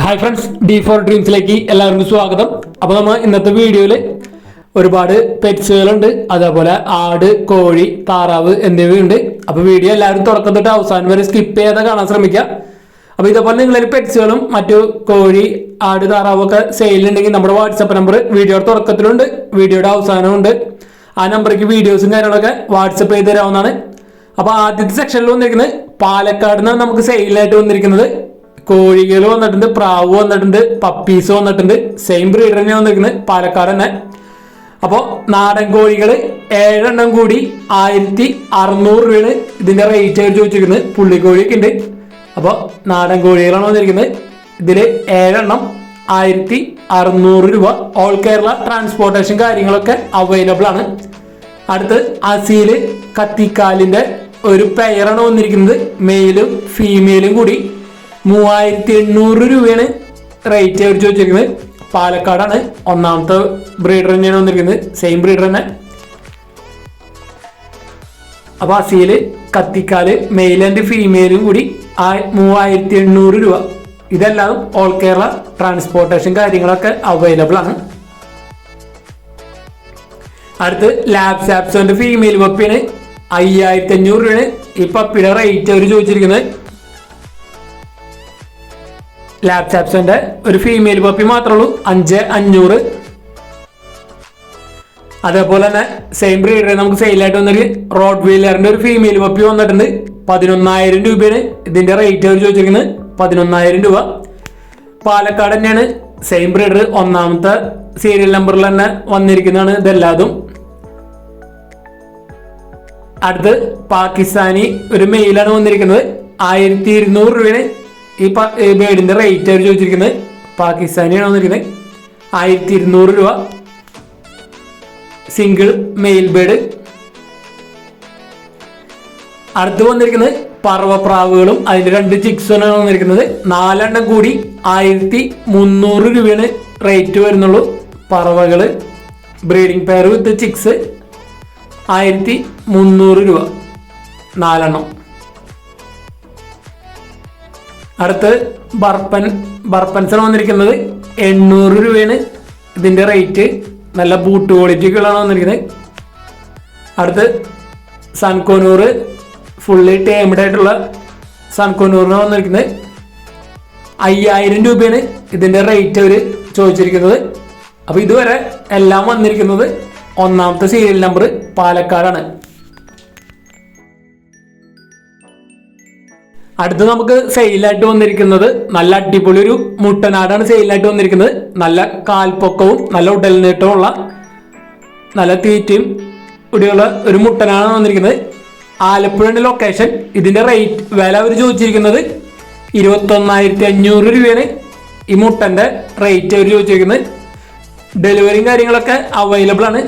Hi friends D four ഡ്രീംസിലേക്ക് എല്ലാവർക്കും സ്വാഗതം. അപ്പോൾ നമ്മൾ ഇന്നത്തെ വീഡിയോയിൽ ഒരുപാട് പെറ്റ്സുകളുണ്ട്. അതേപോലെ ആട് കോഴി താറാവ് എന്നിവയുണ്ട്. അപ്പോൾ വീഡിയോ എല്ലാവരും തുടക്കം തൊട്ട് അവസാനം വരെ സ്കിപ്പ് ചെയ്യാതെ കാണാൻ ശ്രമിക്കുക അപ്പോൾ ഇതേപോലെ നിങ്ങളൊരു പെറ്റ്സുകളും മറ്റു കോഴി ആട് താറാവ് ഒക്കെ സെയിലുണ്ടെങ്കിൽ നമ്മുടെ വാട്സപ്പ് നമ്പർ വീഡിയോയുടെ തുടക്കത്തിലുണ്ട്. വീഡിയോയുടെ അവസാനമുണ്ട് ആ നമ്പറേക്ക് വീഡിയോസും കാര്യങ്ങളൊക്കെ വാട്സപ്പ് ചെയ്ത് തരാവുന്നതാണ്. അപ്പോൾ ആദ്യത്തെ സെക്ഷനിൽ വന്നിരിക്കുന്നത് പാലക്കാട് നിന്നാണ് നമുക്ക് സെയിലായിട്ട് വന്നിരിക്കുന്നത്. കോഴികൾ വന്നിട്ടുണ്ട് പ്രാവ് വന്നിട്ടുണ്ട് പപ്പീസ് വന്നിട്ടുണ്ട്. സെയിം ബ്രീഡർ തന്നെ വന്നിരിക്കുന്നത് പാലക്കാട് തന്നെ. അപ്പോൾ നാടൻ കോഴികൾ ഏഴെണ്ണം കൂടി ആയിരത്തി അറുന്നൂറ് രൂപയാണ് ഇതിന്റെ റേറ്റ് ആയിട്ട് ചോദിച്ചിരിക്കുന്നത്. പുള്ളിക്കോഴിയൊക്കെ ഉണ്ട്. അപ്പോൾ നാടൻ കോഴികളാണ് വന്നിരിക്കുന്നത്. ഇതിൽ ഏഴെണ്ണം ആയിരത്തി അറുന്നൂറ് രൂപ. ഓൾ കേരള ട്രാൻസ്പോർട്ടേഷൻ കാര്യങ്ങളൊക്കെ അവൈലബിൾ ആണ്. അടുത്ത് അസീൽ കത്തിക്കാലിന്റെ ഒരു പെയറാണ് വന്നിരിക്കുന്നത്. മെയിലും ഫീമെയിലും കൂടി. മൂവായിരത്തി എണ്ണൂറ് രൂപയാണ് റേറ്റ് അവർ ചോദിച്ചിരിക്കുന്നത് പാലക്കാടാണ്. ഒന്നാമത്തെ ബ്രീഡർ തന്നെയാണ് വന്നിരിക്കുന്നത്. സെയിം ബ്രീഡർ തന്നെ. അപ്പൊ അസീൽ കത്തിക്കാൽ മെയിൽ ആൻഡ് ഫീമെയിലും കൂടി ആ മൂവായിരത്തി എണ്ണൂറ് രൂപ. ഇതെല്ലാം ഓൾ കേരള ട്രാൻസ്പോർട്ടേഷൻ കാര്യങ്ങളൊക്കെ അവൈലബിൾ ആണ്. അടുത്ത് ലാബ് സാപ്സോന്റെ ഫീമെയിൽ പപ്പിയാണ്. അയ്യായിരത്തി അഞ്ഞൂറ് രൂപയാണ് ഈ പപ്പിയുടെ റേറ്റ് അവർ ചോദിച്ചിരിക്കുന്നത്. ലാബ് ചാപ്സിന്റെ ഒരു ഫീമെയിൽ പപ്പി മാത്രമേ ഉള്ളൂ. അഞ്ച് അഞ്ഞൂറ്. അതേപോലെ തന്നെ സെയിം ബ്രീഡർ നമുക്ക് സെയിലായിട്ട് വന്നൊരു റോഡ് വീലറിന്റെ ഒരു ഫീമെയിൽ പപ്പി വന്നിട്ടുണ്ട്. പതിനൊന്നായിരം രൂപയാണ്. ഇതിന്റെ റേറ്റ് അവർ ചോദിച്ചിരിക്കുന്നത്. പതിനൊന്നായിരം രൂപ. പാലക്കാട് തന്നെയാണ്. സെയിം ബ്രീഡർ ഒന്നാമത്തെ സീരിയൽ നമ്പറിൽ തന്നെ വന്നിരിക്കുന്നതാണ് ഇതെല്ലാതും. അടുത്ത് പാകിസ്ഥാനി ഒരു മെയിലാണ് വന്നിരിക്കുന്നത്. ആയിരത്തി ഇരുന്നൂറ് രൂപയാണ്. ഈ ബേഡിന്റെ റേറ്റ് അവർ ചോദിച്ചിരിക്കുന്നത് പാകിസ്ഥാനിയാണ് വന്നിരിക്കുന്നത് ആയിരത്തി ഇരുന്നൂറ് രൂപ. സിംഗിൾ മെയിൽ ബേഡ് അടുത്ത് വന്നിരിക്കുന്നത് പർവപ്രാവുകളും അതിന്റെ രണ്ട് ചിക്സുമാണ് വന്നിരിക്കുന്നത്. നാലെണ്ണം കൂടി ആയിരത്തി മുന്നൂറ് രൂപയാണ് റേറ്റ് വരുന്നുള്ളൂ. പറവകൾ ബ്രീഡിംഗ് പെയർ വിത്ത് ചിക്സ് ആയിരത്തി മുന്നൂറ് രൂപ. നാലെണ്ണം. അടുത്ത് ബർപ്പൻ ബർപ്പൻസൺ വന്നിരിക്കുന്നത് എണ്ണൂറ് രൂപയാണ്. ഇതിന്റെ റേറ്റ് നല്ല ബൂട്ട് ക്വാളിറ്റികളാണ് വന്നിരിക്കുന്നത്. അടുത്ത് സൺകോനൂർ ഫുള്ളി ടേംഡ് ആയിട്ടുള്ള സൺകോനൂറിന് വന്നിരിക്കുന്നത്. അയ്യായിരം രൂപയാണ് ഇതിന്റെ റേറ്റ് അവർ ചോദിച്ചിരിക്കുന്നത്. അപ്പോൾ ഇതുവരെ എല്ലാം വന്നിരിക്കുന്നത് ഒന്നാമത്തെ സീരിയൽ നമ്പർ പാലക്കാടാണ്. അടുത്ത് നമുക്ക് സെയിലായിട്ട് വന്നിരിക്കുന്നത് നല്ല അടിപൊളി ഒരു മുട്ടനാടാണ് സെയിലായിട്ട് വന്നിരിക്കുന്നത്. നല്ല കാൽപ്പൊക്കവും നല്ല ഉടൽ ഉള്ള നല്ല തീറ്റയും ഇവിടെയുള്ള ഒരു മുട്ടനാണ് വന്നിരിക്കുന്നത്. ആലപ്പുഴയുടെ ലൊക്കേഷൻ ഇതിന്റെ റേറ്റ് വില അവർ ചോദിച്ചിരിക്കുന്നത് ഇരുപത്തൊന്നായിരത്തി അഞ്ഞൂറ് രൂപയാണ്. ഈ മുട്ടന്റെ റേറ്റ് അവർ ചോദിച്ചിരിക്കുന്നത്. ഡെലിവറിയും കാര്യങ്ങളൊക്കെ അവൈലബിൾ ആണ്.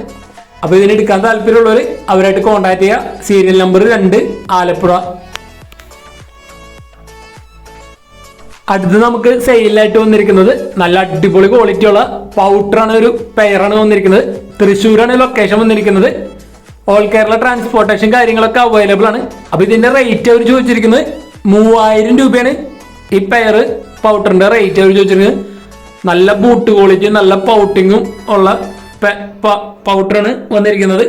അപ്പോൾ ഇതിന് എടുക്കാൻ താല്പര്യമുള്ളവർ അവരായിട്ട് കോൺടാക്ട് ചെയ്യുക. സീരിയൽ നമ്പർ രണ്ട് ആലപ്പുഴ അടുത്ത് നമുക്ക് സെയിലായിട്ട് വന്നിരിക്കുന്നത് നല്ല അടിപൊളി ക്വാളിറ്റി ഉള്ള പൗഡറാണ് ഒരു പെയറാണ് വന്നിരിക്കുന്നത്. തൃശ്ശൂരാണ് ലൊക്കേഷൻ വന്നിരിക്കുന്നത്. ഓൾ കേരള ട്രാൻസ്പോർട്ടേഷൻ കാര്യങ്ങളൊക്കെ അവൈലബിൾ ആണ്. അപ്പൊ ഇതിന്റെ റേറ്റ് അവർ ചോദിച്ചിരിക്കുന്നത് മൂവായിരം രൂപയാണ്. ഈ പെയർ പൗഡറിന്റെ റേറ്റ് അവർ ചോദിച്ചിരിക്കുന്നത്. നല്ല ബൂട്ട് ക്വാളിറ്റി നല്ല പൗട്ടിങ്ങും ഉള്ള പൗഡറാണ് വന്നിരിക്കുന്നത്.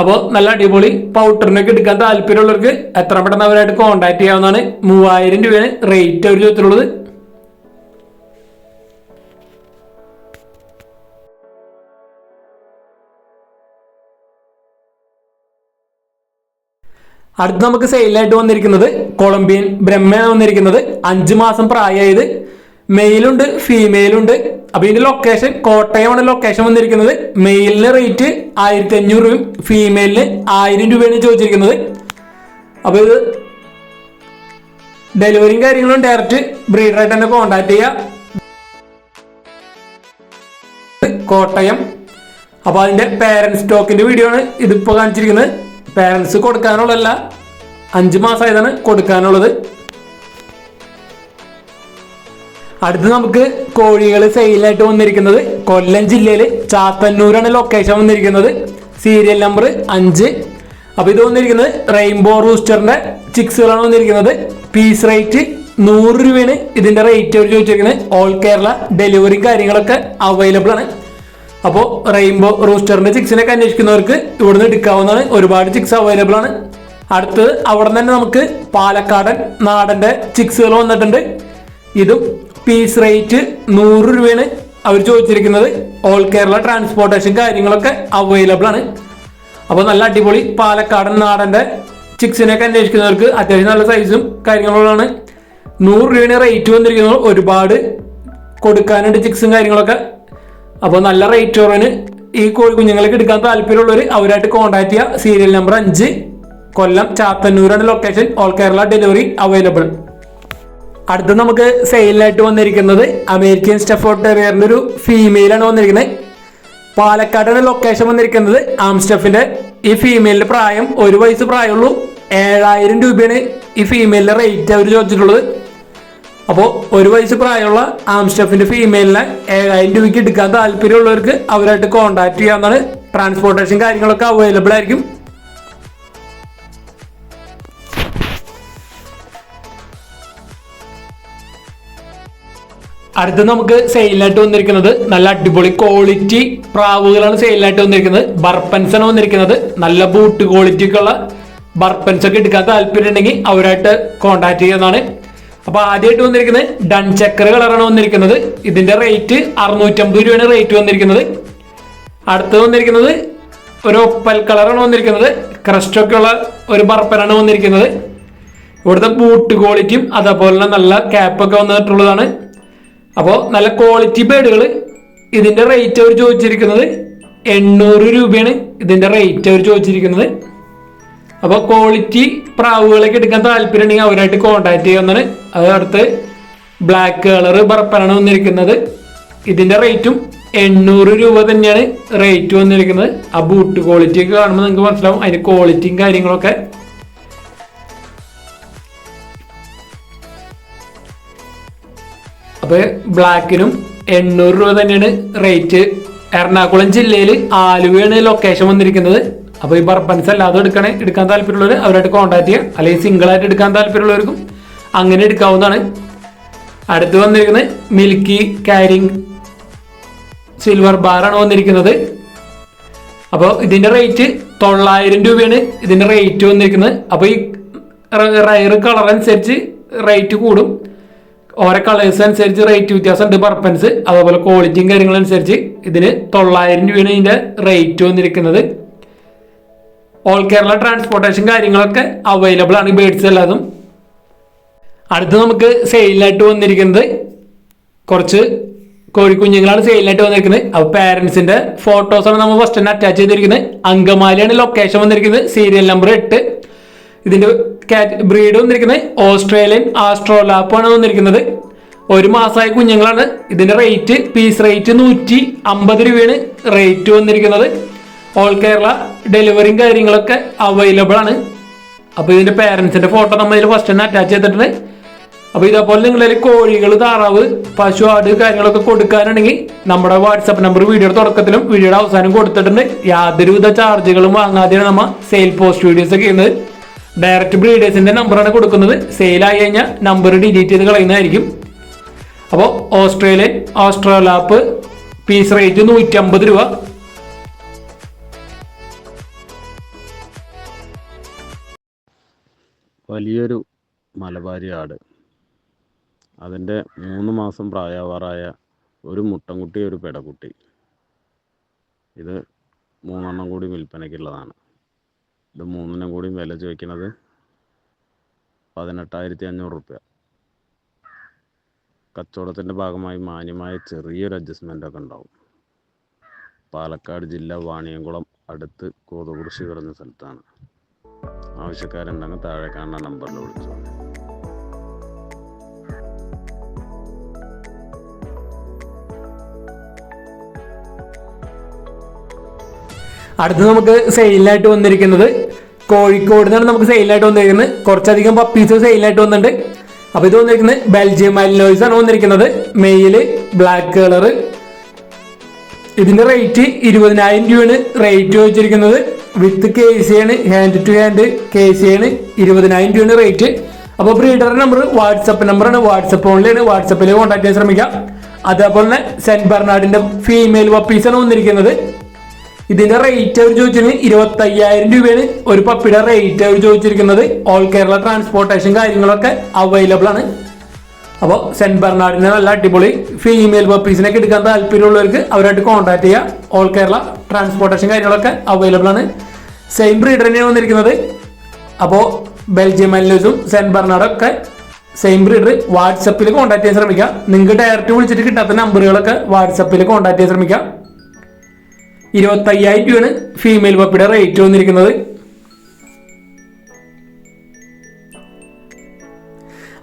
അപ്പോൾ നല്ല അടിപൊളി പൗഡറിനൊക്കെ എടുക്കാൻ താല്പര്യമുള്ളവർക്ക് എത്ര പെട്ടെന്ന് അവരായിട്ട് കോൺടാക്ട് ചെയ്യാവുന്നതാണ്? മൂവായിരം രൂപയാണ് റേറ്റ് അവർ ചോദിച്ചിട്ടുള്ളത് അടുത്ത് നമുക്ക് സെയിലായിട്ട് വന്നിരിക്കുന്നത് കൊളംബിയൻ ബ്രഹ്മയാണ് വന്നിരിക്കുന്നത്. അഞ്ച് മാസം പ്രായമായത് മെയിലുണ്ട് ഫീമെയിലുണ്ട് അപ്പൊ ഇതിന്റെ ലൊക്കേഷൻ കോട്ടയമാണ് ലൊക്കേഷൻ വന്നിരിക്കുന്നത്. മെയിലിന് റേറ്റ് ആയിരത്തി അഞ്ഞൂറ് രൂപയും ഫീമെയിലിന് ആയിരം രൂപയാണ് ചോദിച്ചിരിക്കുന്നത്. അപ്പൊ ഇത് ഡെലിവറിയും കാര്യങ്ങളും ഡയറക്റ്റ് ബ്രീഡറായിട്ട് തന്നെ കോൺടാക്ട് ചെയ്യുക കോട്ടയം. അപ്പൊ അതിന്റെ പേരൻസ് സ്റ്റോക്കിന്റെ വീഡിയോ ആണ് ഇതിപ്പോ കാണിച്ചിരിക്കുന്നത്. പേരൻസ് കൊടുക്കാനുള്ളതല്ല അഞ്ച് മാസമായതാണ് കൊടുക്കാനുള്ളത്. അടുത്ത് നമുക്ക് കോഴികൾ സെയിലായിട്ട് വന്നിരിക്കുന്നത്. കൊല്ലം ജില്ലയിൽ ചാത്തന്നൂരാണ് ലൊക്കേഷൻ വന്നിരിക്കുന്നത്. സീരിയൽ നമ്പർ അഞ്ച്. അപ്പൊ ഇത് വന്നിരിക്കുന്നത് റെയിൻബോ റൂസ്റ്ററിന്റെ ചിക്സുകളാണ് വന്നിരിക്കുന്നത്. പീസ് റേറ്റ് നൂറ് രൂപയാണ് ഇതിന്റെ റേറ്റ് അവർ ചോദിച്ചിരിക്കുന്നത്. ഓൾ കേരള ഡെലിവറി കാര്യങ്ങളൊക്കെ അവൈലബിൾ ആണ്. അപ്പോൾ റെയിൻബോ റൂസ്റ്ററിന്റെ ചിക്സിനൊക്കെ അന്വേഷിക്കുന്നവർക്ക് ഇവിടുന്ന് എടുക്കാവുന്നതാണ്. ഒരുപാട് ചിക്സ് അവൈലബിൾ ആണ്. അടുത്തത് അവിടെ തന്നെ നമുക്ക് പാലക്കാടൻ നാടന്റെ ചിക്സുകൾ വന്നിട്ടുണ്ട്. ഇതും പീസ് റേറ്റ് നൂറ് രൂപയാണ് അവർ ചോദിച്ചിരിക്കുന്നത്. ഓൾ കേരള ട്രാൻസ്പോർട്ടേഷൻ കാര്യങ്ങളൊക്കെ അവൈലബിൾ ആണ്. അപ്പോൾ നല്ല അടിപൊളി പാലക്കാടൻ നാടന്റെ ചിക്സിനൊക്കെ അന്വേഷിക്കുന്നവർക്ക് അത്യാവശ്യം നല്ല സൈസും കാര്യങ്ങളുമാണ് നൂറ് രൂപയാണ് റേറ്റ് വന്നിരിക്കുന്നത് ഒരുപാട് കൊടുക്കാനുണ്ട് ചിക്സും കാര്യങ്ങളൊക്കെ. അപ്പോൾ നല്ല റേറ്റ് കുറവിന് ഈ കോഴി കുഞ്ഞുങ്ങൾക്ക് എടുക്കാൻ താല്പര്യമുള്ളവർ അവരായിട്ട് കോൺടാക്ട് ചെയ്യുക. സീരിയൽ നമ്പർ അഞ്ച് Kollam ചാത്തന്നൂരാണ് location all Kerala delivery available അടുത്ത് നമുക്ക് സെയിലായിട്ട് വന്നിരിക്കുന്നത് അമേരിക്കൻ സ്റ്റെഫോർട്ട് ടെറിയറിന്റെ ഒരു ഫീമെയിലാണ് വന്നിരിക്കുന്നത്. പാലക്കാടാണ് ലൊക്കേഷൻ വന്നിരിക്കുന്നത്. ആംസ്റ്റഫിന്റെ ഈ ഫീമെയിലിന്റെ പ്രായം ഒരു വയസ്സ് പ്രായമുള്ളൂ. ഏഴായിരം രൂപയാണ് ഈ ഫീമെയിലിന്റെ റേറ്റ് അവർ ചോദിച്ചിട്ടുള്ളത്. അപ്പോൾ ഒരു വയസ്സ് പ്രായമുള്ള ആംസ്റ്റഫിന്റെ ഫീമെയിലിനെ ഏഴായിരം രൂപയ്ക്ക് എടുക്കാൻ താല്പര്യമുള്ളവർക്ക് അവരായിട്ട് കോൺടാക്ട് ചെയ്യാവുന്നതാണ്. ട്രാൻസ്പോർട്ടേഷൻ കാര്യങ്ങളൊക്കെ അവൈലബിൾ ആയിരിക്കും. അടുത്ത് നമുക്ക് സെയിലായിട്ട് വന്നിരിക്കുന്നത് നല്ല അടിപൊളി ക്വാളിറ്റി പ്രാവുകളാണ് സെയിലായിട്ട് വന്നിരിക്കുന്നത്. ബർപ്പൻസ് ആണ് വന്നിരിക്കുന്നത്. നല്ല ബൂട്ട് ക്വാളിറ്റി ഒക്കെ ഉള്ള ബർപ്പൻസ് ഒക്കെ എടുക്കാൻ താല്പര്യം ഉണ്ടെങ്കിൽ അവരായിട്ട് കോൺടാക്ട് ചെയ്യുന്നതാണ് അപ്പൊ ആദ്യമായിട്ട് വന്നിരിക്കുന്നത് ഡൺ ചക്കർ കളറാണ് വന്നിരിക്കുന്നത്. ഇതിന്റെ റേറ്റ് അറുന്നൂറ്റമ്പത് രൂപയാണ് റേറ്റ് വന്നിരിക്കുന്നത്. അടുത്ത് വന്നിരിക്കുന്നത് ഒരു ഒപ്പൽ കളറാണ് വന്നിരിക്കുന്നത്. ക്രസ്റ്റ് ഒക്കെ ഉള്ള ഒരു ബർപ്പനാണ് വന്നിരിക്കുന്നത്. ഇവിടുത്തെ ബൂട്ട് ക്വാളിറ്റിയും അതേപോലെ നല്ല ക്യാപ്പൊക്കെ വന്നിട്ടുള്ളതാണ്. അപ്പോൾ നല്ല ക്വാളിറ്റി ബേഡുകൾ ഇതിന്റെ റേറ്റ് അവർ ചോദിച്ചിരിക്കുന്നത് എണ്ണൂറ് രൂപയാണ്. ഇതിന്റെ റേറ്റ് അവർ ചോദിച്ചിരിക്കുന്നത്. അപ്പോൾ ക്വാളിറ്റി പ്രാവുകളൊക്കെ എടുക്കാൻ താല്പര്യം ഉണ്ടെങ്കിൽ അവരായിട്ട് കോൺടാക്ട് ചെയ്യാവുന്നതാണ്. അത് അടുത്ത് ബ്ലാക്ക് കളർ ബർപ്പനാണ് വന്നിരിക്കുന്നത്. ഇതിന്റെ റേറ്റും എണ്ണൂറ് രൂപ തന്നെയാണ് റേറ്റ് വന്നിരിക്കുന്നത്. ആ ബൂട്ട് ക്വാളിറ്റി ഒക്കെ കാണുമ്പോൾ നിങ്ങൾക്ക് മനസ്സിലാവും. അതിന്റെ ക്വാളിറ്റിയും കാര്യങ്ങളൊക്കെ. അപ്പൊ ബ്ലാക്കിനും എണ്ണൂറ് രൂപ തന്നെയാണ് റേറ്റ് എറണാകുളം ജില്ലയിൽ ആലുവയാണ് ലൊക്കേഷൻ വന്നിരിക്കുന്നത്. അപ്പോൾ ഈ ബർബൻസ് അല്ലാതെ എടുക്കണേ എടുക്കാൻ താല്പര്യമുള്ളവർ അവരായിട്ട് കോൺടാക്ട് ചെയ്യുക. അല്ലെങ്കിൽ സിംഗിൾ ആയിട്ട് എടുക്കാൻ താല്പര്യമുള്ളവർക്കും അങ്ങനെ എടുക്കാവുന്നതാണ്. അടുത്ത് വന്നിരിക്കുന്നത് മിൽക്കി കാരിങ് സിൽവർ ബാറാണ് വന്നിരിക്കുന്നത്. അപ്പോൾ ഇതിന്റെ റേറ്റ് തൊള്ളായിരം രൂപയാണ് ഇതിന്റെ റേറ്റ് വന്നിരിക്കുന്നത്. അപ്പോൾ ഈ റയർ കളർ അനുസരിച്ച് റേറ്റ് കൂടും. ഓരോ കളേഴ്സ് അനുസരിച്ച് റേറ്റ് വ്യത്യാസം ഉണ്ട് പർപ്പൻസ് അതുപോലെ ക്വാളിറ്റിയും കാര്യങ്ങളനുസരിച്ച് ഇതിന് തൊള്ളായിരം രൂപയാണ് ഇതിന്റെ റേറ്റ് വന്നിരിക്കുന്നത്. ഓൾ കേരള ട്രാൻസ്പോർട്ടേഷൻ കാര്യങ്ങളൊക്കെ അവൈലബിൾ ആണ് ബേഡ്സ് എല്ലാതും. അടുത്ത് നമുക്ക് സെയിലായിട്ട് വന്നിരിക്കുന്നത് കുറച്ച് കോഴിക്കുഞ്ഞുങ്ങളാണ് സെയിലായിട്ട് വന്നിരിക്കുന്നത്. അപ്പോൾ പാരൻസിന്റെ ഫോട്ടോസാണ് നമ്മൾ ഫസ്റ്റ് തന്നെ അറ്റാച്ച് ചെയ്തിരിക്കുന്നത്. അങ്കമാലിയാണ് ലൊക്കേഷൻ വന്നിരിക്കുന്നത്. സീരിയൽ നമ്പർ എട്ട്. ഇതിന്റെ കാറ്റ് ബ്രീഡ് വന്നിരിക്കുന്നത് ഓസ്ട്രേലിയൻ ആസ്ട്രോലാപ്പാണ് വന്നിരിക്കുന്നത്. ഒരു മാസമായ കുഞ്ഞുങ്ങളാണ്. ഇതിന്റെ റേറ്റ് പീസ് റേറ്റ് നൂറ്റി അമ്പത് രൂപയാണ് റേറ്റ് വന്നിരിക്കുന്നത്. ഓൾ കേരള ഡെലിവറിയും കാര്യങ്ങളൊക്കെ അവൈലബിൾ ആണ്. അപ്പോൾ ഇതിന്റെ പേരൻസിന്റെ ഫോട്ടോ നമ്മൾ ഇതിൽ ഫസ്റ്റ് തന്നെ അറ്റാച്ച് ചെയ്തിട്ടുണ്ട്. അപ്പോൾ ഇതേപോലെ നിങ്ങളിൽ കോഴികൾ താറാവ് പശു ആട് കാര്യങ്ങളൊക്കെ കൊടുക്കാനുണ്ടെങ്കിൽ നമ്മുടെ വാട്സപ്പ് നമ്പർ വീഡിയോയുടെ തുടക്കത്തിലും വീഡിയോയുടെ അവസാനം കൊടുത്തിട്ടുണ്ട്. യാതൊരുവിധ ചാർജുകളും വാങ്ങാതെയാണ് നമ്മൾ സെയിൽ പോസ്റ്റ് വീഡിയോസ് ഒക്കെ ചെയ്യുന്നത്. ഡയറക്റ്റ് ബ്രീഡേഴ്സിന്റെ നമ്പറാണ് കൊടുക്കുന്നത്. സെയിൽ ആയി കഴിഞ്ഞാൽ നമ്പർ ഡിലീറ്റ് ചെയ്ത് കളയുന്നതായിരിക്കും. അപ്പോൾ ഓസ്ട്രേലിയൻ ഓസ്ട്രോലാപ്പ് പീസ് റേറ്റ് നൂറ്റി അമ്പത് രൂപ. വലിയൊരു മലബാരി ആട്. അതിന്റെ മൂന്ന് മാസം പ്രായവാറായ ഒരു മുട്ടൻകുട്ടി ഒരു പെടക്കുട്ടി. ഇത് മൂന്നെണ്ണം കൂടി വിൽപ്പനയ്ക്കുള്ളതാണ് ഇത് മൂന്നിനും കൂടി വില ചോദിക്കുന്നത് പതിനെട്ടായിരത്തി അഞ്ഞൂറ് റുപ്യ. കച്ചവടത്തിന്റെ ഭാഗമായി മാന്യമായ ചെറിയൊരു അഡ്ജസ്റ്റ്മെന്റ് ഒക്കെ ഉണ്ടാവും. പാലക്കാട് ജില്ല വാണിയംകുളം അടുത്ത് കോതകുറിശി കിടന്ന സ്ഥലത്താണ്. ആവശ്യക്കാരുണ്ടെങ്കിൽ താഴെ കാണുന്ന നമ്പറിൽ വിളിച്ചോ അടുത്ത് നമുക്ക് സെയിലായിട്ട് വന്നിരിക്കുന്നത് കോഴിക്കോട് നിന്നാണ് നമുക്ക് സെയിലായിട്ട് വന്നിരിക്കുന്നത്. കുറച്ചധികം പപ്പീസ് സെയിലായിട്ട് വന്നിട്ടുണ്ട്. അപ്പൊ ഇത് വന്നിരിക്കുന്നത് ബെൽജിയം മലിനോയ്സ് ആണ് വന്നിരിക്കുന്നത്. മെയിൽ ബ്ലാക്ക് കളർ ഇതിന്റെ റേറ്റ് ഇരുപതിനായിരം രൂപയാണ് റേറ്റ് വെച്ചിരിക്കുന്നത്. വിത്ത് കെ സി ആണ് hand to hand K C ആണ് ഇരുപതിനായിരം രൂപയാണ് റേറ്റ് അപ്പോൾ ബ്രീഡറുടെ നമ്പർ വാട്സപ്പ് നമ്പറാണ് വാട്സപ്പ് ഓൺലൈൻ വാട്സപ്പിൽ കോൺടാക്ട് ചെയ്യാൻ ശ്രമിക്കാം. അതേപോലെ തന്നെ സെന്റ് ബെർണാഡിന്റെ ഫീമെയിൽ പപ്പീസാണ് വന്നിരിക്കുന്നത്. ഇതിന്റെ റേറ്റ് അവർ ചോദിച്ചിരുന്നത് ഇരുപത്തി അയ്യായിരം രൂപയാണ്. ഒരു പപ്പിയുടെ റേറ്റ് അവർ ചോദിച്ചിരിക്കുന്നത് ഓൾ കേരള ട്രാൻസ്പോർട്ടേഷൻ കാര്യങ്ങളൊക്കെ അവൈലബിൾ ആണ്. അപ്പോൾ സെന്റ് ബെർണാഡിന്റെ നല്ല അടിപൊളി ഫീമെയിൽ പപ്പീസിനൊക്കെ എടുക്കാൻ താല്പര്യമുള്ളവർക്ക് അവരായിട്ട് കോൺടാക്ട് ചെയ്യുക ഓൾ കേരള ട്രാൻസ്പോർട്ടേഷൻ കാര്യങ്ങളൊക്കെ അവൈലബിൾ ആണ്. സെയിം ബ്രീഡർ തന്നെയാണ് വന്നിരിക്കുന്നത്. അപ്പോൾ ബെൽജിയം മല്ലൂസും സെന്റ് ബെർണാഡും ഒക്കെ സെയിം ബ്രീഡർ വാട്സപ്പിൽ കോൺടാക്ട് ചെയ്യാൻ ശ്രമിക്കുക നിങ്ങൾക്ക് ഡയറക്റ്റ് വിളിച്ചിട്ട് കിട്ടാത്ത നമ്പറുകളൊക്കെ വാട്സപ്പിൽ കോൺടാക്ട് ചെയ്യാൻ ശ്രമിക്കുക ഇരുപത്തയ്യായിരം രൂപയാണ് ഫീമെയിൽ പപ്പിയുടെ റേറ്റ് വന്നിരിക്കുന്നത്.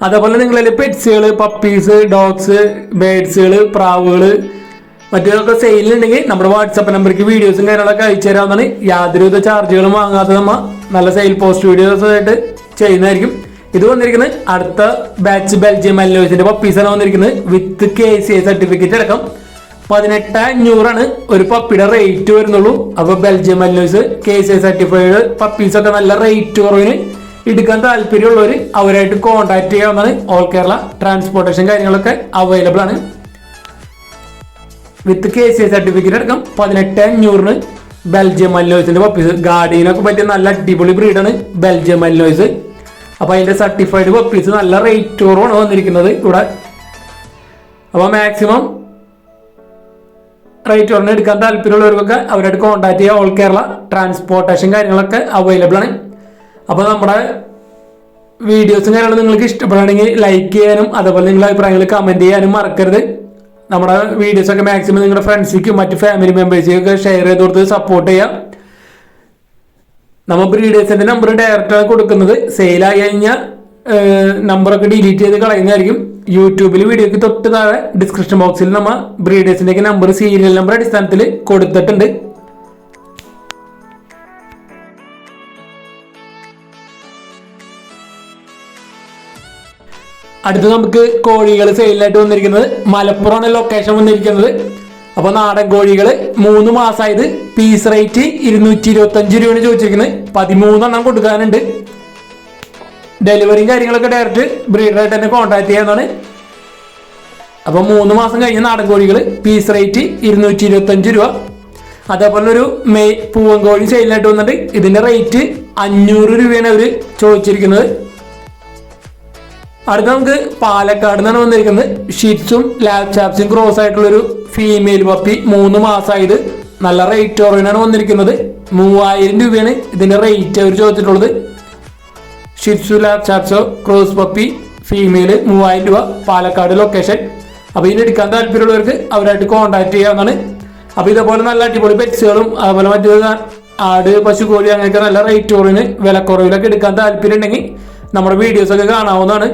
അതേപോലെ നിങ്ങളിൽ പെറ്റ്സുകൾ പപ്പീസ് ഡോഗ്സ് ബേഡ്സുകൾ പ്രാവുകൾ മറ്റേതൊക്കെ സെയിലുണ്ടെങ്കിൽ നമ്മുടെ വാട്സപ്പ് നമ്പർക്ക് വീഡിയോസും കാര്യങ്ങളൊക്കെ അയച്ചു തരാവുന്നതാണ്. യാതൊരുവിധ ചാർജുകളും വാങ്ങാതെ നമ്മ നല്ല സെയിൽ പോസ്റ്റ് വീഡിയോസ് ആയിട്ട് ചെയ്യുന്നതായിരിക്കും. ഇത് വന്നിരിക്കുന്നത് അടുത്ത ബാച്ച് ബെൽജിയം മല്ലോസിന്റെ പപ്പീസാണ് വന്നിരിക്കുന്നത്. വിത്ത് കെ സി സർട്ടിഫിക്കറ്റ് അടക്കം. പതിനെട്ട് അഞ്ഞൂറാണ് ഒരു പപ്പിയുടെ റേറ്റ് വരുന്നുള്ളൂ. അപ്പൊ Belgium Malinois K C certified പപ്പീസൊക്കെ നല്ല റേറ്റ് കുറവിന് എടുക്കാൻ താല്പര്യമുള്ളവർ അവരായിട്ട് കോൺടാക്ട് ചെയ്യാവുന്നതാണ്. ഓൾ കേരള ട്രാൻസ്പോർട്ടേഷൻ കാര്യങ്ങളൊക്കെ അവൈലബിൾ ആണ്. വിത്ത് കെ സി സർട്ടിഫിക്കറ്റ് അടക്കം പതിനെട്ട് അഞ്ഞൂറിന് ബെൽജിയം മല്ലോയ്സിന്റെ പപ്പീസ് ഗാർഡിയനൊക്കെ പറ്റിയ നല്ല അടിപൊളി ബ്രീഡാണ് ബെൽജിയം മല്ലോയ്സ് അപ്പൊ അതിന്റെ സർട്ടിഫൈഡ് പപ്പീസ് നല്ല റേറ്റ് കുറവാണ് വന്നിരിക്കുന്നത് ഇവിടെ. അപ്പൊ മാക്സിമം റേറ്റ് ഉടനെ എടുക്കാൻ താല്പര്യമുള്ളവർക്കൊക്കെ അവരായിട്ട് കോൺടാക്ട് ചെയ്യുക ഓൾ കേരള ട്രാൻസ്പോർട്ടേഷൻ കാര്യങ്ങളൊക്കെ അവൈലബിൾ ആണ്. അപ്പോൾ നമ്മുടെ വീഡിയോസും കാര്യങ്ങളും നിങ്ങൾക്ക് ഇഷ്ടപ്പെടുകയാണെങ്കിൽ ലൈക്ക് ചെയ്യാനും അതുപോലെ നിങ്ങളുടെ അഭിപ്രായങ്ങൾ കമന്റ് ചെയ്യാനും മറക്കരുത്. നമ്മുടെ വീഡിയോസൊക്കെ മാക്സിമം നിങ്ങളുടെ ഫ്രണ്ട്സിനും മറ്റ് ഫാമിലി മെമ്പേഴ്സിനും ഒക്കെ ഷെയർ ചെയ്ത് കൊടുത്ത് സപ്പോർട്ട് ചെയ്യാം. നമ്മൾ ബ്രീഡേഴ്സിന്റെ നമ്പർ ഡയറക്റ്റാണ് കൊടുക്കുന്നത് സെയിലായി കഴിഞ്ഞാൽ നമ്പറൊക്കെ ഡിലീറ്റ് ചെയ്ത് കളയുന്നതായിരിക്കും. യൂട്യൂബിൽ വീഡിയോക്ക് തൊട്ട് താഴെ ഡിസ്ക്രിപ്ഷൻ ബോക്സിൽ നമ്മൾ ബ്രീഡേഴ്സിന്റെ നമ്പർ സീരിയൽ നമ്പർ അടിസ്ഥാനത്തിൽ കൊടുത്തിട്ടുണ്ട്. അടുത്ത് നമുക്ക് കോഴികൾ സെയിലായിട്ട് വന്നിരിക്കുന്നത്. മലപ്പുറമാണ് ലൊക്കേഷൻ വന്നിരിക്കുന്നത്. അപ്പോൾ നാടൻ കോഴികൾ മൂന്ന് മാസമായത് പീസ് റേറ്റ് ഇരുന്നൂറ്റി ഇരുപത്തഞ്ച് രൂപയാണ് ചോദിച്ചിരിക്കുന്നത്. പതിമൂന്നെണ്ണം കൊടുക്കാനുണ്ട്. ഡെലിവറിയും കാര്യങ്ങളൊക്കെ ഡയറക്റ്റ് ബ്രീഡറായിട്ട് തന്നെ കോൺടാക്ട് ചെയ്യാന്നാണ് അപ്പോൾ മൂന്ന് മാസം കഴിഞ്ഞ നാടൻ കോഴികൾ പീസ് റേറ്റ് ഇരുന്നൂറ്റി ഇരുപത്തഞ്ച് രൂപ. അതേപോലെ ഒരു മെയ് പൂവൻ കോഴി സെയിലായിട്ട് വന്നിട്ട് ഇതിന്റെ റേറ്റ് അഞ്ഞൂറ് രൂപയാണ് അവർ ചോദിച്ചിരിക്കുന്നത്. അടുത്ത നമുക്ക് പാലക്കാട് നിന്നാണ് വന്നിരിക്കുന്നത്. ഷിറ്റ്സും ലാബ് ചാപ്സും ക്രോസ് ആയിട്ടുള്ളൊരു ഫീമെയിൽ പപ്പി മൂന്ന് മാസമായത് നല്ല റേറ്റ് കുറവിനാണ് വന്നിരിക്കുന്നത്. മൂവായിരം രൂപയാണ് ഇതിന്റെ റേറ്റ് അവർ ചോദിച്ചിട്ടുള്ളത്. Shih tzu lab cross puppy female മൂവായിരം രൂപ പാലക്കാട് ലൊക്കേഷൻ അപ്പോൾ ഇതിന് എടുക്കാൻ താല്പര്യമുള്ളവർക്ക് അവരായിട്ട് കോൺടാക്ട് ചെയ്യാവുന്നതാണ്. അപ്പോൾ ഇതേപോലെ നല്ല അടിപൊളി പെറ്റ്സുകളും അതുപോലെ മറ്റു ആട് പശു കോഴി അങ്ങനെയൊക്കെ നല്ല റേറ്റ് കുറവിന് വിലക്കുറവിലൊക്കെ എടുക്കാൻ താല്പര്യം ഉണ്ടെങ്കിൽ നമ്മുടെ വീഡിയോസ് ഒക്കെ കാണാവുന്നതാണ്.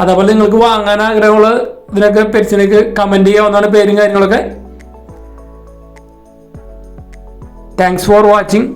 അതേപോലെ നിങ്ങൾക്ക് വാങ്ങാൻ ആഗ്രഹമുള്ള ഇതിനൊക്കെ പെറ്റ്സിനൊക്കെ കമന്റ് ചെയ്യാവുന്നതാണ് പേരും കാര്യങ്ങളൊക്കെ. Thanks for watching